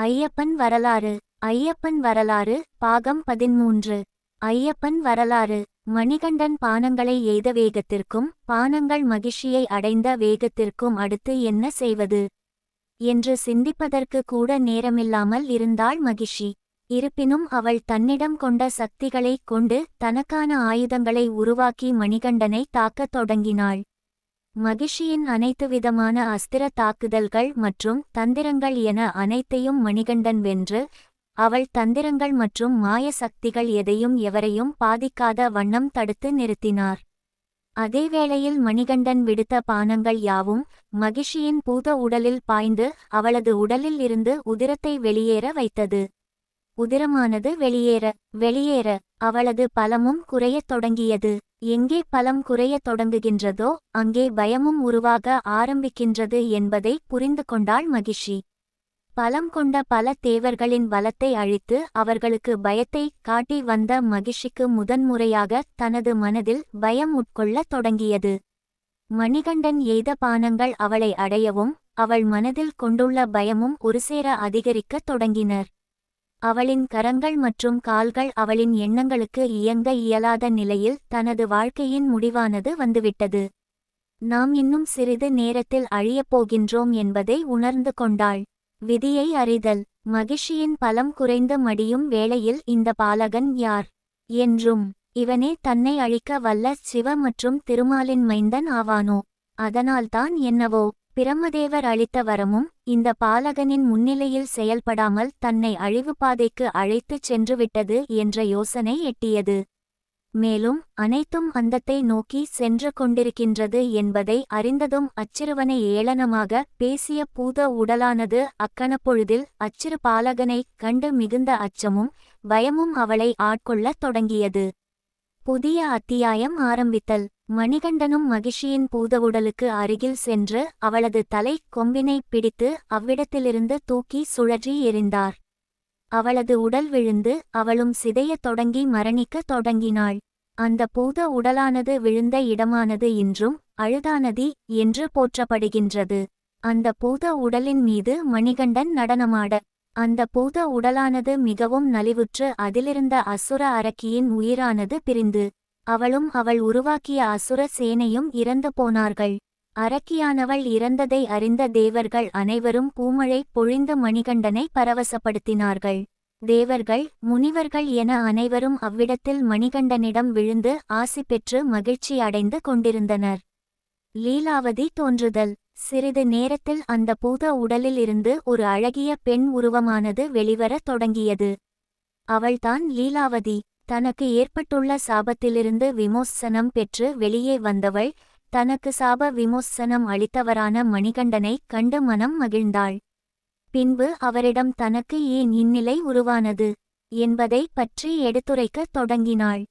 ஐயப்பன் வரலாறு ஐயப்பன் வரலாறு பாகம் பதிமூன்று ஐயப்பன் வரலாறு மணிகண்டன் பானங்களை எய்த வேகத்திற்கும் பானங்கள் மகிழ்ச்சியை அடைந்த வேகத்திற்கும் அடுத்து என்ன செய்வது? என்று சிந்திப்பதற்கு கூட நேரமில்லாமல் இருந்தாள் மகிஷி இருப்பினும் அவள் தன்னிடம் கொண்ட சக்திகளைக் கொண்டு தனக்கான ஆயுதங்களை உருவாக்கி மணிகண்டனை தாக்கத் தொடங்கினாள். மகிஷியின் அனைத்து விதமான அஸ்திர தாக்குதல்கள் மற்றும் தந்திரங்கள் என அனைத்தையும் மணிகண்டன் வென்று அவள் தந்திரங்கள் மற்றும் மாய சக்திகள் எதையும் எவரையும் பாதிக்காத வண்ணம் தடுத்து நிறுத்தினார். அதேவேளையில் மணிகண்டன் விடுத்த பானங்கள் யாவும் மகிஷியின் பூத உடலில் பாய்ந்து அவளது உடலில் இருந்து உதிரத்தை வெளியேற வைத்தது. உதிரமானது வெளியேற வெளியேற அவளது பலமும் குறையத் தொடங்கியது. எங்கே பலம் குறையத் தொடங்குகின்றதோ அங்கே பயமும் உருவாக ஆரம்பிக்கின்றது என்பதை புரிந்து கொண்டாள் மகிஷி. பலம் கொண்ட பல தேவர்களின் பலத்தை அழித்து அவர்களுக்கு பயத்தை காட்டி வந்த மகிஷிக்கு முதன்முறையாக தனது மனதில் பயம் உட்கொள்ளத் தொடங்கியது. மணிகண்டன் எய்த பானங்கள் அவளை அடையவும் அவள் மனதில் கொண்டுள்ள பயமும் ஒருசேர அதிகரிக்கத் தொடங்கினர். அவளின் கரங்கள் மற்றும் கால்கள் அவளின் எண்ணங்களுக்கு இயங்க இயலாத நிலையில் தனது வாழ்க்கையின் முடிவானது வந்துவிட்டது. நாம் இன்னும் சிறிது நேரத்தில் அழியப் போகின்றோம் என்பதை உணர்ந்து கொண்டாள். விதியை அறிதல். மகிழ்ச்சியின் பலம் குறைந்து மடியும் வேளையில் இந்த பாலகன் யார்? என்றும் இவனே தன்னை அழிக்க வல்ல சிவ மற்றும் திருமாலின் மைந்தன் ஆவானோ? அதனால்தான் என்னவோ? பிரம்மதேவர் அளித்த வரமும் இந்த பாலகனின் முன்னிலையில் செயல்படாமல் தன்னை அழிவுபாதைக்கு அழைத்துச் சென்றுவிட்டது என்ற யோசனை எட்டியது. மேலும் அனைத்தும் அந்தத்தை நோக்கி சென்று கொண்டிருக்கின்றது என்பதை அறிந்ததும் அச்சிறுவனை ஏளனமாக பேசிய பூத உடலானது அக்கணப்பொழுதில் அச்சிறு பாலகனைக் கண்டு மிகுந்த அச்சமும் பயமும் அவளை ஆட்கொள்ளத் தொடங்கியது. புதிய அத்தியாயம் ஆரம்பித்தல். மணிகண்டனும் மகிஷியின் பூதவுடலுக்கு அருகில் சென்று அவளது தலை கொம்பினை பிடித்து அவ்விடத்திலிருந்து தூக்கி சுழற்றி எறிந்தார். அவளது உடல் விழுந்து அவளும் சிதையத் தொடங்கி மரணிக்கத் தொடங்கினாள். அந்த பூத உடலானது விழுந்த இடமானது இன்றும் அழுதானதி என்று போற்றப்படுகின்றது. அந்த பூத உடலின் மீது மணிகண்டன் நடனமாட அந்த பூத உடலானது மிகவும் நலிவுற்று அதிலிருந்த அசுர அரக்கியின் உயிரானது பிரிந்து அவளும் அவள் உருவாக்கிய அசுர சேனையும் இறந்து போனார்கள். அரக்கியானவள் இறந்ததை அறிந்த தேவர்கள் அனைவரும் பூமழை பொழிந்து மணிகண்டனை பரவசப்படுத்தினார்கள். தேவர்கள் முனிவர்கள் என அனைவரும் அவ்விடத்தில் மணிகண்டனிடம் விழுந்து ஆசி பெற்று மகிழ்ச்சி அடைந்து கொண்டிருந்தனர். லீலாவதி தோன்றுதல். சிறிது நேரத்தில் அந்த பூத உடலில் இருந்து ஒரு அழகிய பெண் உருவமானது வெளிவரத் தொடங்கியது. அவள்தான் லீலாவதி. தனக்கு ஏற்பட்டுள்ள சாபத்திலிருந்து விமோசனம் பெற்று வெளியே வந்தவள் தனக்கு சாப விமோசனம் அளித்தவரான மணிகண்டனை கண்டு மனம் மகிழ்ந்தாள். பின்பு அவரிடம் தனக்கு ஏன் இந்நிலை உருவானது? என்பதை பற்றி எடுத்துரைக்கத் தொடங்கினாள்.